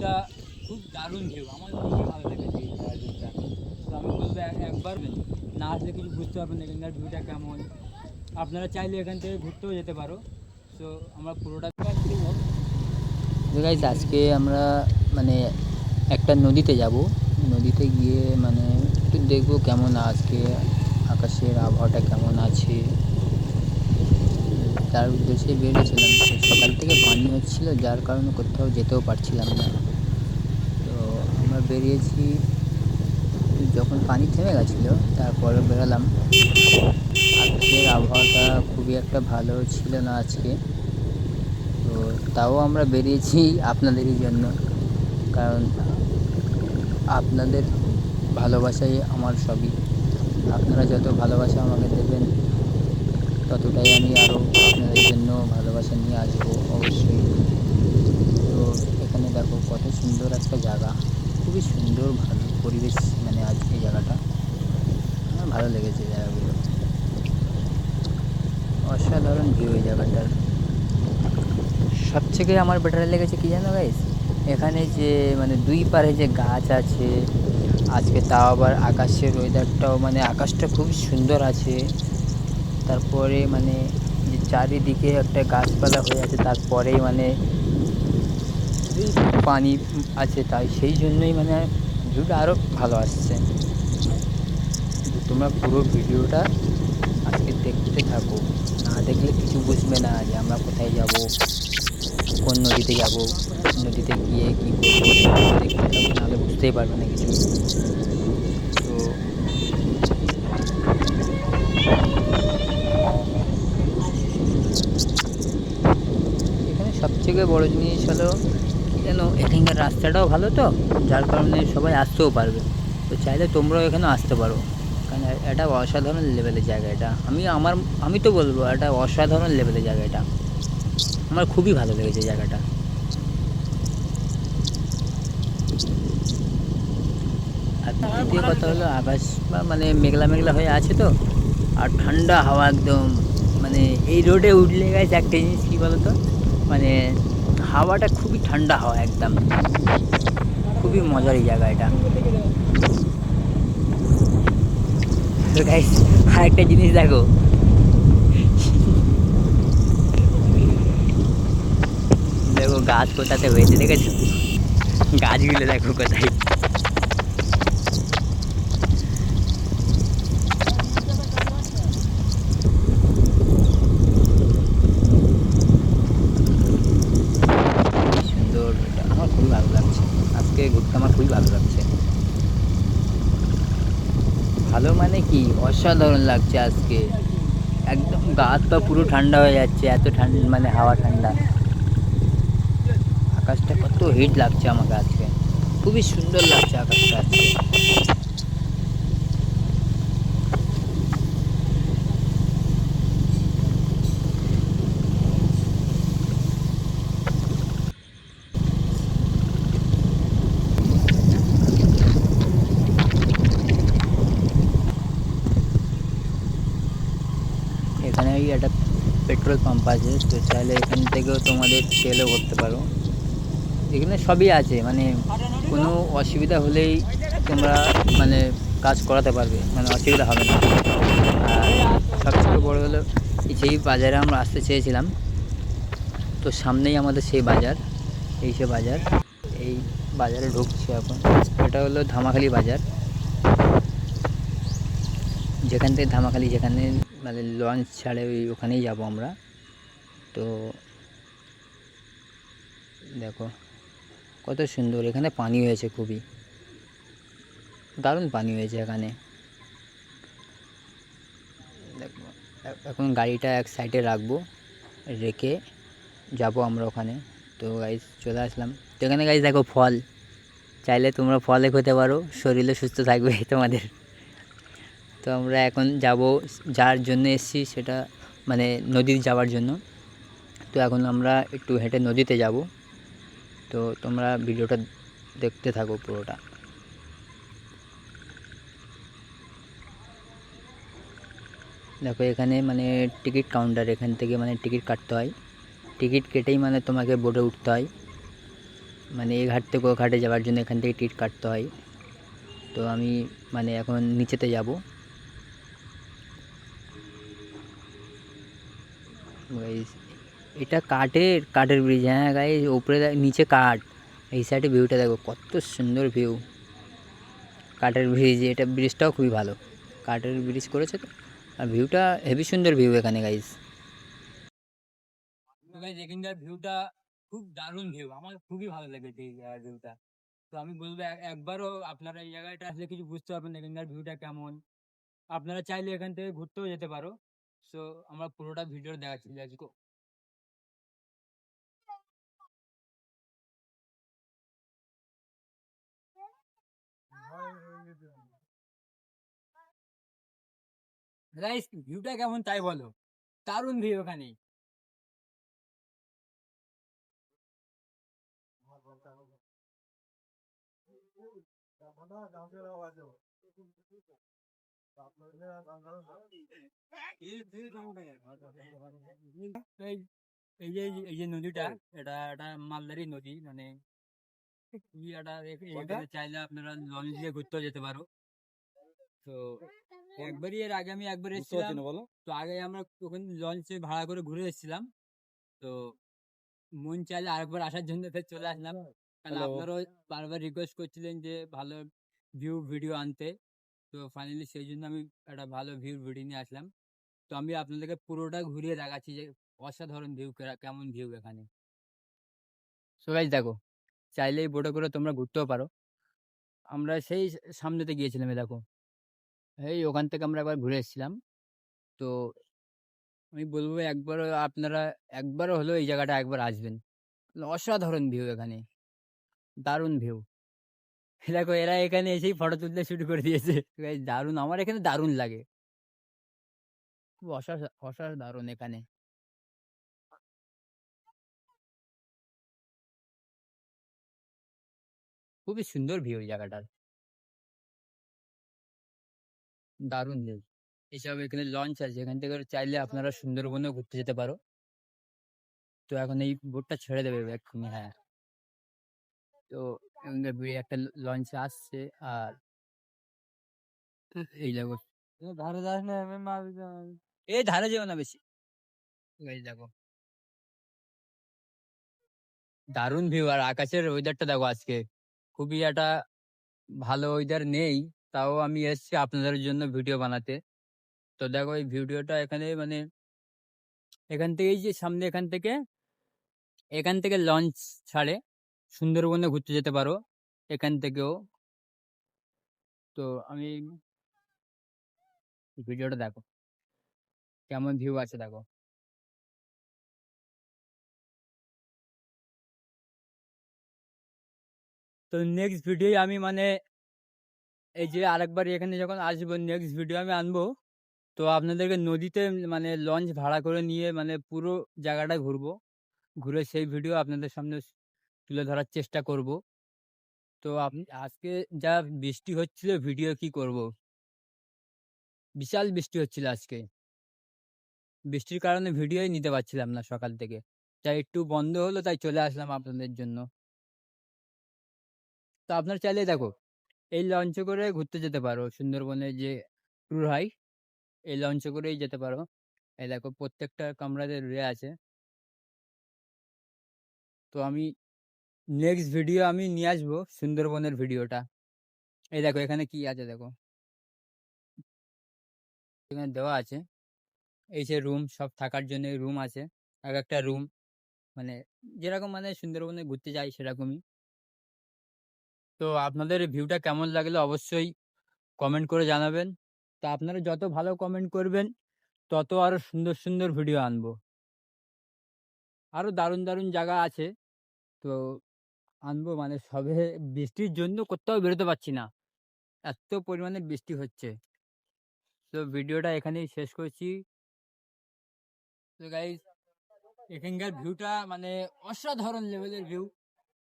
ভিউটা খুব দারুণ ভিউ আমার খুবই ভালো লেগেছে এই ভিউটা তো আমি বলব এক- একবার না আসলে কিছু বুঝতে পারবেন এখানকার ভিউটা কেমন। আপনারা চাইলে এখান থেকে ঘুরতেও যেতে পারো। তো আমরা পুরোটা গাইজ আজকে আমরা মানে একটা নদীতে যাব। নদীতে গিয়ে মানে একটু দেখব কেমন আজকে আকাশের আবহাওয়াটা কেমন আছে। তার উদ্দেশ্যে বেরিয়েছিলাম সকাল থেকে পানি হচ্ছিল, যার কারণে কোথাও যেতেও পারছিলাম না। তো আমরা বেরিয়েছি, যখন পানি থেমে গেছিল, তারপরে বেরোলাম। আজকের আবহাওয়াটা খুবই একটা ভালো ছিল না আজকে। তো তাও আমরা বেরিয়েছি আপনাদেরই জন্য। কারণ আপনাদের ভালোবাসাই আমার সবই। আপনারা যত ভালোবাসা আমাকে দেবেন ততটাই আমি আরও আপনাদের জন্য ভালোবাসা নিয়ে আসব, অবশ্যই। তো এখানে দেখো কত সুন্দর একটা জায়গা। খুবই সুন্দর, ভালো পরিবেশ মানে আজ এই জায়গাটা। আমার ভালো লেগেছে জায়গাগুলো। অসাধারণ ভিউ এই জায়গাটার। সবথেকে আমার বেটার লেগেছে কি জানো গাইস এখানে যে মানে দুই পারে যে গাছ আছে, আজকে তাও আবার আকাশের ওয়েদারটাও মানে আকাশটা খুবই সুন্দর আছে। তারপরে মানে যে চারিদিকে একটা গাছপালা হয়ে আছে, তারপরেই মানে পানি আছে, তাই সেই জন্যই মানে ভিউটা আরও ভালো আসছে। তোমরা পুরো ভিডিওটা আজকে দেখতে থাকো। না দেখলে কিছু বুঝবে না যে আমরা কোথায় যাব, কোন নদীতে যাব নদীতে গিয়ে কী করব দেখতে থাকো, নাহলে বুঝতেই পারবে না কিছু তো এখানে সবথেকে বড় জিনিস হলো যেন এখানকার রাস্তাটাও ভালো তো, যার কারণে সবাই আসতেও পারবে। তো চাইলে তোমরাও এখানে আসতে পারো। কারণ এটা অসাধারণ লেভেলের জায়গা এটা। আমি আমার, আমি তো বলব এটা অসাধারণ লেভেলের জায়গা এটা। আমার খুবই ভালো লেগেছে জায়গাটা। আর দ্বিতীয় কথা হলো আকাশ বা মানে মেঘলা মেঘলা হয়ে আছে তো, আর ঠান্ডা হাওয়া একদম। মানে এই রোডে উঠলে গেছে একটা জিনিস কী বলো তো মানে হাওয়াটা খুবই ঠান্ডা হাওয়া একদম। খুবই মজার এই জায়গা এটা। আর একটা জিনিস দেখো। দেখো গাছ কোথাতে হয়েছে দেখেছ গাছগুলো দেখো কোথায় কি সুন্দর এটা আমার খুবই ভালো লাগছে আজকে ঘুরতে আমার খুবই ভালো লাগছে ভালো মানে কি অসাধারণ লাগছে আজকে। একদম গা পা পুরো ঠান্ডা হয়ে যাচ্ছে, এত ঠান্ডা মানে হাওয়া ঠান্ডা। আকাশটা কত হিট লাগছে আমাকে আজকে। খুবই সুন্দর লাগছে আকাশটা আজকে এখানে ওই একটা পেট্রোল পাম্প আছে, তো চাইলে এখান থেকেও তোমাদের তেলও করতে পারো। এখানে সবই আছে মানে কোনো অসুবিধা হলেই তোমরা মানে কাজ করাতে পারবে মানে অসুবিধা হবে না। আর সবথেকে বড়ো হলো যেই বাজারে আমরা আসতে চেয়েছিলাম, তো সামনেই আমাদের সেই বাজার, এই সে বাজার, এই বাজারে ঢুকছি এখন। এটা হলো ধামাখালি বাজার। যেখান থেকে ধামাখালি যেখানে মানে লঞ্চ ছাড়ে ওই ওখানেই যাব আমরা। তো দেখো, কত সুন্দর, এখানে পানি হয়েছে খুবই। দারুণ পানি হয়েছে এখানে। দেখো এখন গাড়িটা এক সাইডে রাখব, রেখে যাব আমরা ওখানে। তো গাইজ চলে আসলাম। তো এখানে গাইজ দেখো ফল। চাইলে তোমরা ফলে খেতে পারো শরীরে সুস্থ থাকবে তোমাদের। তো আমরা এখন যাব, যার জন্য এসেছি সেটা মানে নদীর যাওয়ার জন্য। তো এখন আমরা একটু হেঁটে নদীতে যাব। তো তোমরা ভিডিওটা দেখতে থাকো পুরোটা। দেখো এখানে মানে টিকিট কাউন্টার, এখান থেকে মানে টিকিট কাটতে হয়। টিকিট কেটেই মানে তোমাকে বোটে উঠতে হয়। মানে এই ঘাট থেকে ও ঘাটে যাওয়ার জন্য এখান থেকে টিকিট কাটতে হয়। তো আমি মানে এখন নিচেতে যাব। Guys, এটা কাঠের কাঠের ব্রিজ হ্যাঁ গাই উপরে নিচে কাঠ। এই সাইডে ভিউটা দেখো কত সুন্দর ভিউ কাঠের ব্রিজ এটা ব্রিজটাও খুবই ভালো। কাঠের ব্রিজ করেছে তো আর ভিউটা হেভি সুন্দর ভিউ এখানে গাইজ তো গাইজ এখানকার ভিউটা খুব দারুণ ভিউ আমার খুবই ভালো লেগেছে এই ভিউটা তো আমি বলব এক- একবারও আপনারা এই জায়গাটা আসলে কিছু বুঝতে পারবেন এখানকার ভিউটা কেমন। আপনারা চাইলে এখান থেকে ঘুরতেও যেতে পারো। সো আমরা পুরোটা ভিডিও দেখাচ্ছি গো গাইস ভিউটা কেমন তাই বলো। দারুণ ভিউ এখানে এই- যে এই যে নদীটা এটা একটা মালদারি নদী মানে চাইলে আপনারা লঞ্চ দিয়ে ঘুরতেও যেতে পারো তো একবারই এর আগে আমি একবার এসেছিলাম তো আগে আমরা ওখানে লঞ্চে ভাড়া করে ঘুরে এসেছিলাম তো মন চাইলে আরেকবার আসার জন্য চলে আসলাম কারণ. আপনারাও বারবার রিকোয়েস্ট করছিলেন যে ভালো ভিউ ভিডিও আনতে তো ফাইনালি সেই জন্য আমি একটা ভালো ভিউ ভিডিও নিয়ে আসলাম। তো আমি আপনাদেরকে পুরোটা ঘুরিয়ে দেখাচ্ছি যে অসাধারণ ভিউ কেমন ভিউ এখানে। সো গাইজ দেখো, চাইলেই বোটে করে তোমরা ঘুরতেও পারো। আমরা সেই সামনেতে গিয়েছিলাম দেখো। এই ওখান থেকে আমরা একবার ঘুরে এসেছিলাম। তো আমি বলব একবারও আপনারা একবারও হলেও এই জায়গাটা একবার আসবেন। অসাধারণ ভিউ এখানে। দারুণ ভিউ দেখো, এরা এখানে এসেই ফটো তুলতে শুরু করে দিয়েছে। দারুণ, আমার এখানে দারুণ লাগে। খুব অসা অসাধারণ এখানে। খুবই সুন্দর ভিউ জায়গাটার। দারুণ ভিউ এসব এখানে লঞ্চ আছে, এখান থেকে চাইলে আপনারা সুন্দরবনেও ঘুরতে যেতে পারো। তো এখন এই বোটটা ছেড়ে দেবে এক্ষুনি হ্যাঁ। তো একটা লঞ্চ আসছে আর এই দেখো। ধারে যাস না আমি মারবি এই ধারে যেও না বেশি। এই দেখো। দারুণ ভিউ আর আকাশের ওয়েদারটা দেখো আজকে। খুবই একটা ভালো ওয়েদার নেই তাও আমি এসেছি আপনাদের জন্য ভিডিও বানাতে। তো দেখো এই ভিডিওটা এখানে মানে এখান থেকেই যে সামনে এখান থেকে এখান থেকে লঞ্চ ছাড়ে। সুন্দরবনে ঘুরতে যেতে পারো, এখান থেকেও। তো আমি ভিডিওটা দেখো। কেমন ভিউ আছে দেখো। তো নেক্সট ভিডিও আমি মানে এই যে আরেকবার এখানে যখন আসব নেক্সট ভিডিও আমি আনব, তো আপনাদেরকে নদীতে মানে লঞ্চ ভাড়া করে নিয়ে মানে পুরো জায়গাটা ঘুরবো। ঘুরে সেই ভিডিও আপনাদের সামনে তুলে ধরার চেষ্টা করব। তো আপনি আজকে যা বৃষ্টি হচ্ছিল ভিডিও কি করব? বিশাল বৃষ্টি হচ্ছিল আজকে। বৃষ্টির কারণে ভিডিওই নিতে পারছিলাম না সকাল থেকে। তাই একটু বন্ধ হলো তাই চলে আসলাম আপনাদের জন্য। তো আপনার চাইলে দেখো এই লঞ্চে করে ঘুরতে যেতে পারো। সুন্দরবনে যে ট্যুর হয় এই লঞ্চে করেই যেতে পারো। এই দেখো প্রত্যেকটা কামরাতে রয়ে আছে। তো আমি নেক্সট ভিডিও আমি নিয়ে আসব, সুন্দরবনের ভিডিওটা। এই দেখো, এখানে কি আছে দেখো। এখানে দেওয়া আছে, এই যে রুম সব থাকার জন্য রুম আছে। এক একটা রুম মানে যেরকম মানে সুন্দরবনে ঘুরতে যাই সেরকমই। তো আপনাদের ভিউটা কেমন লাগল অবশ্যই কমেন্ট করে জানাবেন। তো আপনারা যত ভালো কমেন্ট করবেন, তত আরও সুন্দর সুন্দর ভিডিও আনব। আরও দারুণ দারুণ জায়গা আছে। তো আনব মানে সবে বৃষ্টির জন্য কোথাও বেরোতে পারছি না। এত পরিমাণে বৃষ্টি হচ্ছে। তো ভিডিওটা এখানেই শেষ করছি। তো গাইজ এখানকার ভিউটা মানে অসাধারণ লেভেলের ভিউ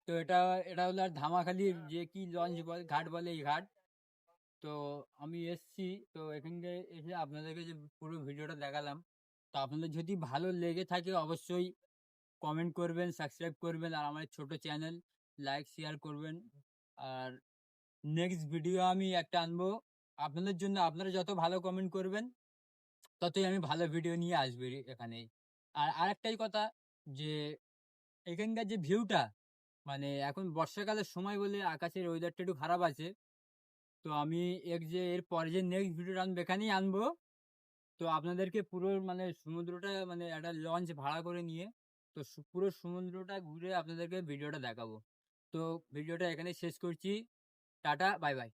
তো এটা এটা হলো আর ধামাখালির যে কি লঞ্চ বলে, ঘাট বলে এই ঘাট। তো আমি এসছি, তো এখানকে এসে আপনাদেরকে যে পুরো ভিডিওটা দেখালাম। তো আপনাদের যদি ভালো লেগে থাকে অবশ্যই কমেন্ট করবেন সাবস্ক্রাইব করবেন আর আমার ছোট চ্যানেল লাইক শেয়ার করবেন। আর নেক্সট ভিডিও আমি একটা আনব। আপনাদের জন্য, আপনারা যত ভালো কমেন্ট করবেন, ততই আমি ভালো ভিডিও নিয়ে আসব এখানে। আর আরেকটাই কথা যে, এখানকার যে ভিউটা মানে এখন বর্ষাকালের সময় বলে আকাশের ওয়েদারটা একটু খারাপ আছে। তো আমি এক যে, এর পরে যে নেক্সট ভিডিওটা আনব, এখানেই আনব। তো আপনাদেরকে পুরো মানে সমুদ্রটা মানে একটা লঞ্চ ভাড়া করে নিয়ে, তো পুরো সমুদ্রটা ঘুরে আপনাদেরকে ভিডিওটা দেখাবো। তো ভিডিওটা এখানে শেষ করছি। Tata bye bye.